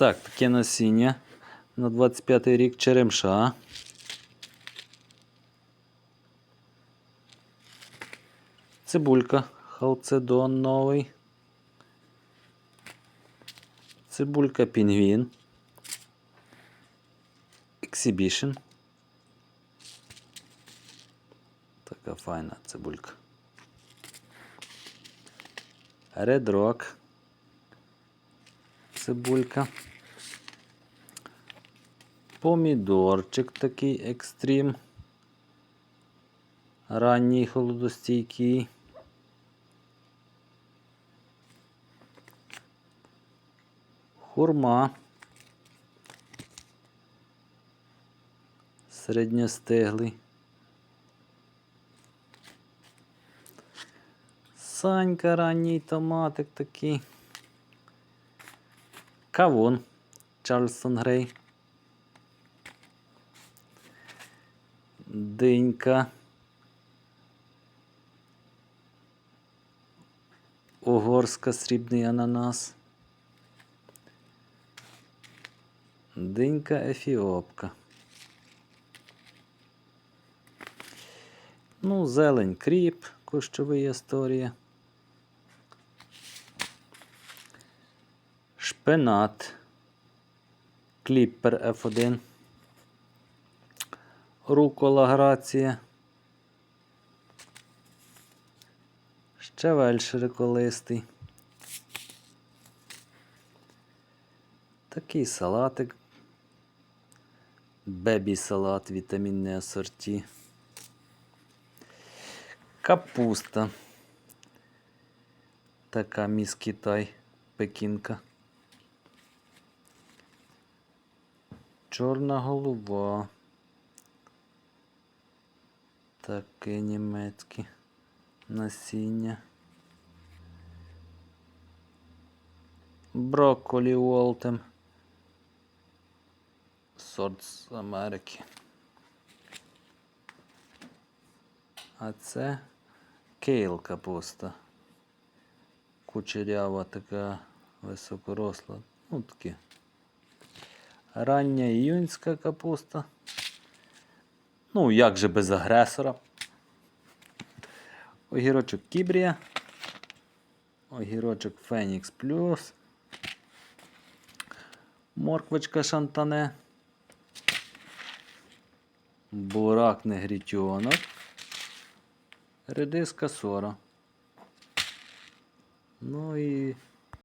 Так, таке насіння на 25 рік черемша. Цибулька, халцедон новий. Цибулька пінгвін. Exhibition. Така файна цибулька. Red Rock. Цибулька. Помідорчик такий екстрім. Ранній холодостійкий. Хурма. Середньостиглий. Санька ранній томатик такий. Кавун. Чарльстон Грей. Динька. Угорська срібний ананас. Динька ефіопка. Ну, зелень кріп, кущовий історія. Шпинат. Кліппер F1. Рукола грація. Щавель широколистий. Такий салатик. Бебі салат, вітамінне асорті. Капуста. Така міс Китай, пекінка. Чорна голова. Таке німецьке насіння. Брокколі Уолтем. Сорт з Америки. А це кейл капуста. Кучерява така високоросла. Ну таке. Рання іюнська капуста. Ну, як же без агресора. Огірочок Кібрія. Огірочок Фенікс Плюс. Морквочка Шантане. Бурак негрітьонок. Редиска сора. Ну і